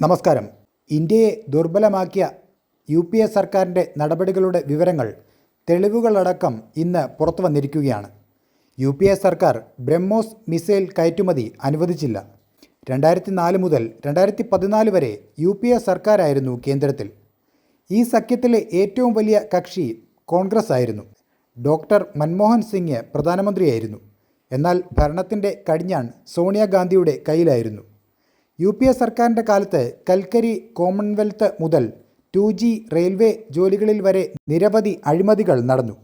നമസ്കാരം. ഇന്ത്യയെ ദുർബലമാക്കിയ U P A സർക്കാരിന്റെ നടപടികളുടെ വിവരങ്ങൾ തെളിവുകളടക്കം ഇന്ന് പുറത്തു വന്നിരിക്കുകയാണ്. യു പി എ സർക്കാർ ബ്രഹ്മോസ് മിസൈൽ കയറ്റുമതി അനുവദിച്ചില്ല. രണ്ടായിരത്തി നാല് മുതൽ രണ്ടായിരത്തി പതിനാല് വരെ യു പി എ സർക്കാരായിരുന്നു കേന്ദ്രത്തിൽ. ഈ സഖ്യത്തിലെ ഏറ്റവും വലിയ കക്ഷി കോൺഗ്രസ് ആയിരുന്നു. ഡോക്ടർ മൻമോഹൻ സിംഗ് പ്രധാനമന്ത്രിയായിരുന്നു. എന്നാൽ ഭരണത്തിന്റെ കടിഞ്ഞാൺ സോണിയാഗാന്ധിയുടെ കയ്യിലായിരുന്നു. യു പി എ സർക്കാരിന്റെ കാലത്ത് കൽക്കരി കോമൺവെൽത്ത് മുതൽ ടു ജി റെയിൽവേ ജോലികളിൽ വരെ നിരവധി അഴിമതികൾ നടന്നു.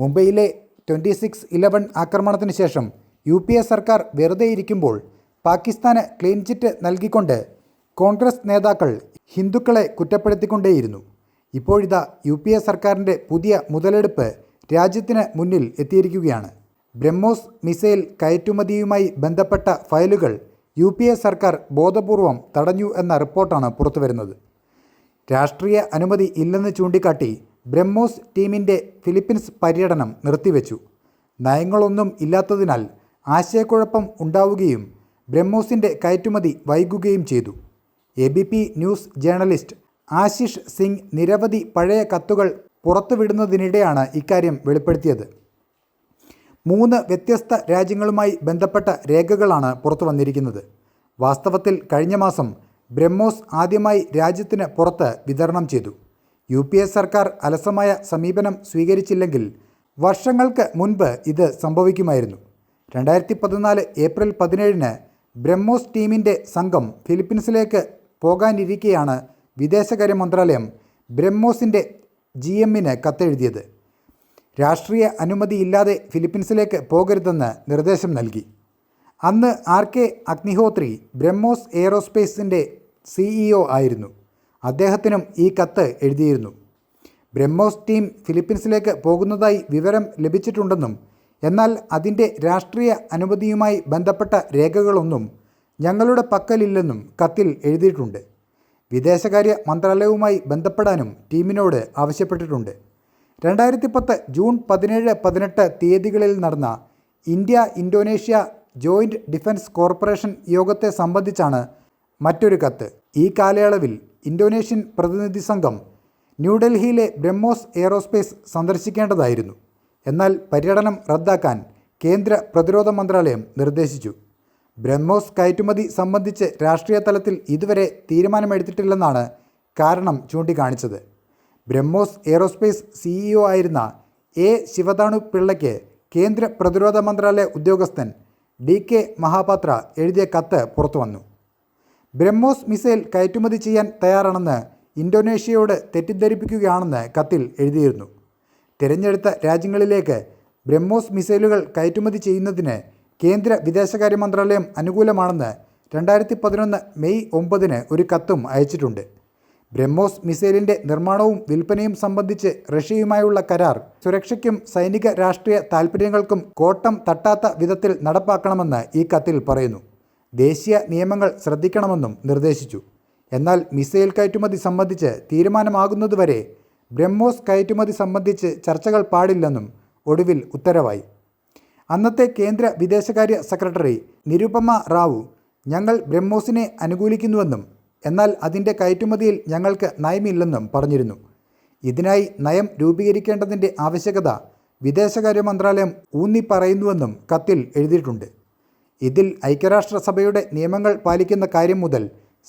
മുംബൈയിലെ ട്വന്റി സിക്സ് ഇലവൻ ആക്രമണത്തിന് ശേഷം യു പി എ സർക്കാർ വെറുതെ ഇരിക്കുമ്പോൾ പാകിസ്ഥാന് ക്ലീൻ ചിറ്റ് നൽകിക്കൊണ്ട് കോൺഗ്രസ് നേതാക്കൾ ഹിന്ദുക്കളെ കുറ്റപ്പെടുത്തിക്കൊണ്ടേയിരുന്നു. ഇപ്പോഴിതാ യു പി എ സർക്കാരിന്റെ പുതിയ മുതലെടുപ്പ് രാജ്യത്തിന് മുന്നിൽ എത്തിയിരിക്കുകയാണ്. ബ്രഹ്മോസ് മിസൈൽ കയറ്റുമതിയുമായി ബന്ധപ്പെട്ട ഫയലുകൾ യു പി എ സർക്കാർ ബോധപൂർവം തടഞ്ഞു എന്ന റിപ്പോർട്ടാണ് പുറത്തുവരുന്നത്. രാഷ്ട്രീയ അനുമതി ഇല്ലെന്ന് ചൂണ്ടിക്കാട്ടി ബ്രഹ്മോസ് ടീമിന്റെ ഫിലിപ്പീൻസ് പര്യടനം നിർത്തിവെച്ചു. നയങ്ങളൊന്നും ഇല്ലാത്തതിനാൽ ആശയക്കുഴപ്പം ഉണ്ടാവുകയും ബ്രഹ്മോസിന്റെ കയറ്റുമതി വൈകുകയും ചെയ്തു. A B P news journalist Ashish Singh നിരവധി പഴയ കത്തുകൾ പുറത്തുവിടുന്നതിനിടെയാണ് ഇക്കാര്യം വെളിപ്പെടുത്തിയത്. മൂന്ന് വ്യത്യസ്ത രാജ്യങ്ങളുമായി ബന്ധപ്പെട്ട രേഖകളാണ് പുറത്തു വന്നിരിക്കുന്നത് വാസ്തവത്തിൽ കഴിഞ്ഞ മാസം ബ്രഹ്മോസ് ആദ്യമായി രാജ്യത്തിന് പുറത്ത് വിതരണം ചെയ്തു. യു പി എ സർക്കാർ അലസമായ സമീപനം സ്വീകരിച്ചില്ലെങ്കിൽ വർഷങ്ങൾക്ക് മുൻപ് ഇത് സംഭവിക്കുമായിരുന്നു. രണ്ടായിരത്തി പതിനാല് ഏപ്രിൽ പതിനേഴിന് ബ്രഹ്മോസ് ടീമിന്റെ സംഘം ഫിലിപ്പീൻസിലേക്ക് പോകാനിരിക്കെയാണ് വിദേശകാര്യ മന്ത്രാലയം ബ്രഹ്മോസിന്റെ ജി എമ്മിന് കത്തെഴുതിയത്. രാഷ്ട്രീയ അനുമതിയില്ലാതെ ഫിലിപ്പീൻസിലേക്ക് പോകരുതെന്ന് നിർദ്ദേശം നൽകി. അന്ന് ആർ കെ അഗ്നിഹോത്രി ബ്രഹ്മോസ് എയറോസ്പേസിന്റെ സിഇഒ ആയിരുന്നു. അദ്ദേഹത്തിനും ഈ കത്ത് എഴുതിയിരുന്നു. ബ്രഹ്മോസ് ടീം ഫിലിപ്പീൻസിലേക്ക് പോകുന്നതായി വിവരം ലഭിച്ചിട്ടുണ്ടെന്നും എന്നാൽ അതിന്റെ രാഷ്ട്രീയ അനുമതിയുമായി ബന്ധപ്പെട്ട രേഖകളൊന്നും ഞങ്ങളുടെ പക്കലില്ലെന്നും കത്തിൽ എഴുതിയിട്ടുണ്ട്. വിദേശകാര്യ മന്ത്രാലയവുമായി ബന്ധപ്പെടാനും ടീമിനോട് ആവശ്യപ്പെട്ടിട്ടുണ്ട്. രണ്ടായിരത്തി പത്ത് ജൂൺ പതിനേഴ് പതിനെട്ട് തീയതികളിൽ നടന്ന India Indonesia joint defence corporation യോഗത്തെ സംബന്ധിച്ചാണ് മറ്റൊരു കത്ത്. ഈ കാലയളവിൽ ഇന്തോനേഷ്യൻ പ്രതിനിധി സംഘം ന്യൂഡൽഹിയിലെ ബ്രഹ്മോസ് എയറോസ്പേസ് സന്ദർശിക്കേണ്ടതായിരുന്നു. എന്നാൽ പര്യടനം റദ്ദാക്കാൻ കേന്ദ്ര പ്രതിരോധ മന്ത്രാലയം നിർദ്ദേശിച്ചു. ബ്രഹ്മോസ് കയറ്റുമതി സംബന്ധിച്ച് രാഷ്ട്രീയ തലത്തിൽ ഇതുവരെ തീരുമാനമെടുത്തിട്ടില്ലെന്നാണ് കാരണം ചൂണ്ടിക്കാണിച്ചത്. ബ്രഹ്മോസ് എയറോസ്പേസ് സിഇഒ ആയിരുന്ന എ ശിവതാണു പിള്ളയ്ക്ക് കേന്ദ്ര പ്രതിരോധ മന്ത്രാലയ ഉദ്യോഗസ്ഥൻ ഡി കെ മഹാപാത്ര എഴുതിയ കത്ത് പുറത്തു വന്നു. ബ്രഹ്മോസ് മിസൈൽ കയറ്റുമതി ചെയ്യാൻ തയ്യാറാണെന്ന് ഇന്തോനേഷ്യയോട് തെറ്റിദ്ധരിപ്പിക്കുകയാണെന്ന് കത്തിൽ എഴുതിയിരുന്നു. തിരഞ്ഞെടുത്ത രാജ്യങ്ങളിലേക്ക് ബ്രഹ്മോസ് മിസൈലുകൾ കയറ്റുമതി ചെയ്യുന്നതിന് കേന്ദ്ര വിദേശകാര്യ മന്ത്രാലയം അനുകൂലമാണെന്ന് രണ്ടായിരത്തി പതിനൊന്ന് മെയ് ഒമ്പതിന് ഒരു കത്തും അയച്ചിട്ടുണ്ട്. ബ്രഹ്മോസ് മിസൈലിന്റെ നിർമ്മാണവും വിൽപ്പനയും സംബന്ധിച്ച് റഷ്യയുമായുള്ള കരാർ സുരക്ഷയ്ക്കും സൈനിക രാഷ്ട്രീയ താൽപ്പര്യങ്ങൾക്കും കോട്ടം തട്ടാത്ത വിധത്തിൽ നടപ്പാക്കണമെന്ന് ഈ കത്തിൽ പറയുന്നു. ദേശീയ നിയമങ്ങൾ ശ്രദ്ധിക്കണമെന്നും നിർദ്ദേശിച്ചു. എന്നാൽ മിസൈൽ കയറ്റുമതി സംബന്ധിച്ച് തീരുമാനമാകുന്നതുവരെ ബ്രഹ്മോസ് കയറ്റുമതി സംബന്ധിച്ച് ചർച്ചകൾ പാടില്ലെന്നും ഒടുവിൽ ഉത്തരവായി. അന്നത്തെ കേന്ദ്ര വിദേശകാര്യ സെക്രട്ടറി നിരുപമ റാവു ഞങ്ങൾ ബ്രഹ്മോസിനെ അനുകൂലിക്കുന്നുവെന്നും എന്നാൽ അതിന്റെ കയറ്റുമതിയിൽ ഞങ്ങൾക്ക് നയമില്ലെന്നും പറഞ്ഞിരുന്നു. ഇതിനായി നയം രൂപീകരിക്കേണ്ടതിന്റെ ആവശ്യകത വിദേശകാര്യ മന്ത്രാലയം ഊന്നി പറയുന്നുവെന്നും കത്തിൽ എഴുതിയിട്ടുണ്ട്. ഇതിൽ ഐക്യരാഷ്ട്രസഭയുടെ നിയമങ്ങൾ പാലിക്കുന്ന കാര്യം മുതൽ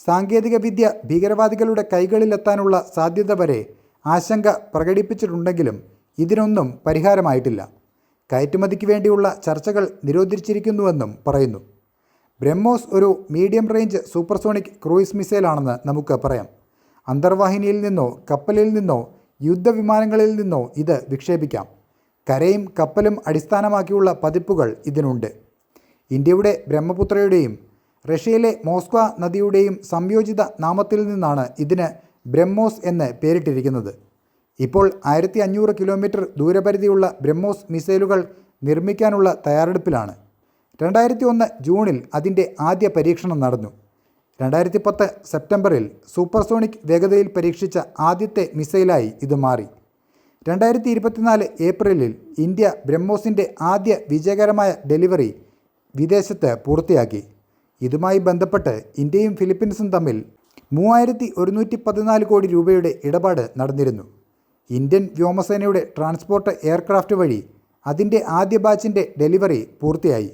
സാങ്കേതികവിദ്യ ഭീകരവാദികളുടെ കൈകളിലെത്താനുള്ള സാധ്യത വരെ ആശങ്ക പ്രകടിപ്പിച്ചിട്ടുണ്ടെങ്കിലും ഇതിനൊന്നും പരിഹാരമായിട്ടില്ല. കയറ്റുമതിക്ക് വേണ്ടിയുള്ള ചർച്ചകൾ നിരോധിച്ചിരിക്കുന്നുവെന്നും പറയുന്നു. ബ്രഹ്മോസ് ഒരു മീഡിയം റേഞ്ച് സൂപ്പർസോണിക് ക്രൂയിസ് മിസൈലാണെന്ന് നമുക്ക് പറയാം. അന്തർവാഹിനിയിൽ നിന്നോ കപ്പലിൽ നിന്നോ യുദ്ധവിമാനങ്ങളിൽ നിന്നോ ഇത് വിക്ഷേപിക്കാം. കരയും കപ്പലും അടിസ്ഥാനമാക്കിയുള്ള പതിപ്പുകൾ ഇതിനുണ്ട്. ഇന്ത്യയുടെ ബ്രഹ്മപുത്രയുടെയും റഷ്യയിലെ മോസ്കോ നദിയുടെയും സംയോജിത നാമത്തിൽ നിന്നാണ് ഇതിന് ബ്രഹ്മോസ് എന്ന് പേരിട്ടിരിക്കുന്നത്. ഇപ്പോൾ ആയിരത്തി അഞ്ഞൂറ് കിലോമീറ്റർ ദൂരപരിധിയുള്ള ബ്രഹ്മോസ് മിസൈലുകൾ നിർമ്മിക്കാനുള്ള തയ്യാറെടുപ്പിലാണ്. രണ്ടായിരത്തി ഒന്ന് ജൂണിൽ അതിന്റെ ആദ്യ പരീക്ഷണം നടന്നു. രണ്ടായിരത്തി പത്ത് സെപ്റ്റംബറിൽ സൂപ്പർസോണിക് വേഗതയിൽ പരീക്ഷിച്ച ആദ്യത്തെ മിസൈലായി ഇത് മാറി. രണ്ടായിരത്തി ഇരുപത്തിനാല് ഏപ്രിലിൽ ഇന്ത്യ ബ്രഹ്മോസിന്റെ ആദ്യ വിജയകരമായ ഡെലിവറി വിദേശത്ത് പൂർത്തിയാക്കി. ഇതുമായി ബന്ധപ്പെട്ട് ഇന്ത്യയും ഫിലിപ്പീൻസും തമ്മിൽ മൂവായിരത്തി ഒരുന്നൂറ്റി പതിനാല് കോടി രൂപയുടെ ഇടപാട് നടന്നിരുന്നു. ഇന്ത്യൻ വ്യോമസേനയുടെ ട്രാൻസ്പോർട്ട് എയർക്രാഫ്റ്റ് വഴി അതിന്റെ ആദ്യ ബാച്ചിന്റെ ഡെലിവറി പൂർത്തിയായി.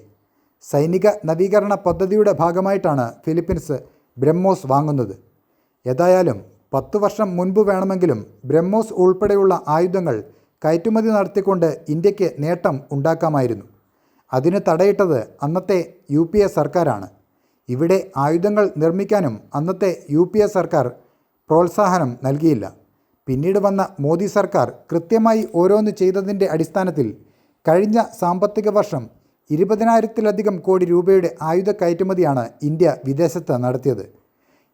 സൈനിക നവീകരണ പദ്ധതിയുടെ ഭാഗമായിട്ടാണ് ഫിലിപ്പീൻസ് ബ്രഹ്മോസ് വാങ്ങുന്നത്. ഏതായാലും പത്തു വർഷം മുൻപ് വേണമെങ്കിലും ബ്രഹ്മോസ് ഉൾപ്പെടെയുള്ള ആയുധങ്ങൾ കയറ്റുമതി നടത്തിക്കൊണ്ട് ഇന്ത്യയ്ക്ക് നേട്ടം ഉണ്ടാക്കാമായിരുന്നു. അതിന് തടയിട്ടത് അന്നത്തെ യു പി എ സർക്കാരാണ്. ഇവിടെ ആയുധങ്ങൾ നിർമ്മിക്കാനും അന്നത്തെ യു പി എ സർക്കാർ പ്രോത്സാഹനം നൽകിയില്ല. പിന്നീട് വന്ന മോദി സർക്കാർ കൃത്യമായി ഓരോന്ന് ചെയ്തതിന്റെ അടിസ്ഥാനത്തിൽ കഴിഞ്ഞ സാമ്പത്തിക വർഷം ഇരുപതിനായിരത്തിലധികം കോടി രൂപയുടെ ആയുധ കയറ്റുമതിയാണ് ഇന്ത്യ വിദേശത്ത് നടത്തിയത്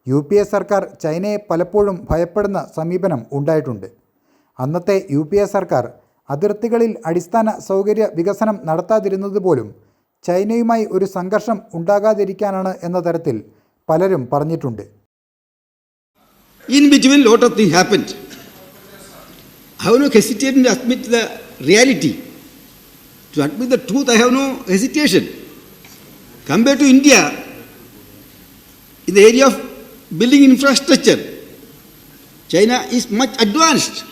യു പി എ സർക്കാർ ചൈനയെ പലപ്പോഴും ഭയപ്പെടുന്ന സമീപനം ഉണ്ടായിട്ടുണ്ട് അന്നത്തെ യു പി എ സർക്കാർ അതിർത്തികളിൽ അടിസ്ഥാന സൗകര്യ വികസനം നടത്താതിരുന്നത് പോലും ചൈനയുമായി ഒരു സംഘർഷം ഉണ്ടാകാതിരിക്കാനാണ് എന്ന തരത്തിൽ പലരും പറഞ്ഞിട്ടുണ്ട് in between lot of happened. How know the reality. To admit the truth, I have no hesitation. Compared to India, in the area of building infrastructure, China is much advanced.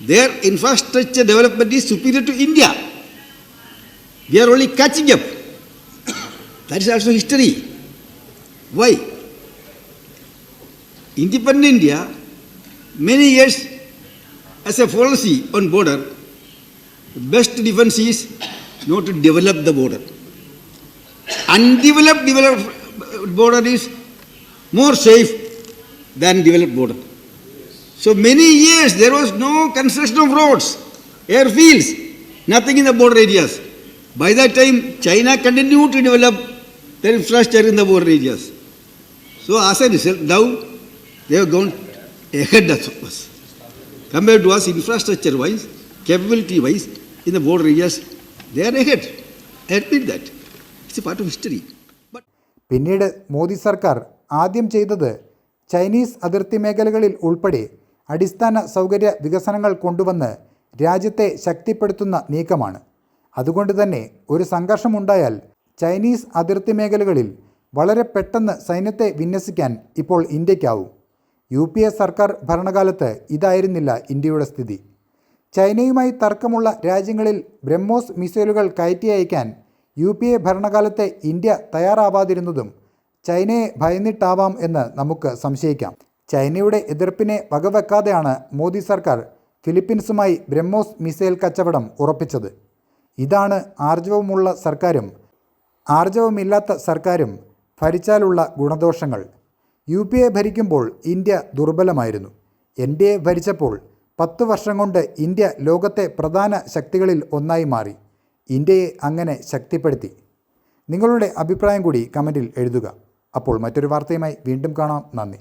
Their infrastructure development is superior to India. We are only catching up. That is also history. Why? independent India, many years as a policy on border, best defense is not to develop the border. Undeveloped developed uh, border is more safe than developed border. So many years there was no construction of roads, airfields, nothing in the border areas. By that time, China continued to develop their infrastructure in the border areas. So as a result, now they have gone ahead of us. Compared to us, infrastructure wise, capability wise, in the border areas, they are ahead. I admit that. It's a part of history. But പിന്നീട് മോദി സർക്കാർ ആദ്യം ചെയ്തത് Chinese അതിർത്തി മേഖലകളിൽ ഉൾപ്പെടെ അടിസ്ഥാന സൗകര്യ വികസനങ്ങൾ കൊണ്ടുവന്ന് രാജ്യത്തെ ശക്തിപ്പെടുത്തുന്ന നീക്കമാണ് അതുകൊണ്ട് തന്നെ ഒരു സംഘർഷമുണ്ടായാൽ ചൈനീസ് അതിർത്തി മേഖലകളിൽ വളരെ പെട്ടെന്ന് സൈന്യത്തെ വിന്യസിക്കാൻ ഇപ്പോൾ ഇന്ത്യക്കാവും യു സർക്കാർ ഭരണകാലത്ത് ഇതായിരുന്നില്ല ഇന്ത്യയുടെ സ്ഥിതി ചൈനയുമായി തർക്കമുള്ള രാജ്യങ്ങളിൽ ബ്രഹ്മോസ് മിസൈലുകൾ കയറ്റി അയക്കാൻ യു പി എ ഭരണകാലത്തെ ഇന്ത്യ തയ്യാറാവാതിരുന്നതും ചൈനയെ ഭയന്നിട്ടാവാം എന്ന് നമുക്ക് സംശയിക്കാം. ചൈനയുടെ എതിർപ്പിനെ വകവെക്കാതെയാണ് മോദി സർക്കാർ ഫിലിപ്പീൻസുമായി ബ്രഹ്മോസ് മിസൈൽ കച്ചവടം ഉറപ്പിച്ചത്. ഇതാണ് ആർജവമുള്ള സർക്കാരും ആർജവമില്ലാത്ത സർക്കാരും ഭരിച്ചാലുള്ള ഗുണദോഷങ്ങൾ. യു ഭരിക്കുമ്പോൾ ഇന്ത്യ ദുർബലമായിരുന്നു. എൻ ഡി എ ഭരിച്ചപ്പോൾ പത്ത് വർഷം കൊണ്ട് ഇന്ത്യ ലോകത്തെ പ്രധാന ശക്തികളിൽ ഒന്നായി മാറി. ഇന്ത്യയെ അങ്ങനെ ശക്തിപ്പെടുത്തി. നിങ്ങളുടെ അഭിപ്രായം കൂടി കമന്റിൽ എഴുതുക. അപ്പോൾ മറ്റൊരു വാർത്തയുമായി വീണ്ടും കാണാം. നന്ദി.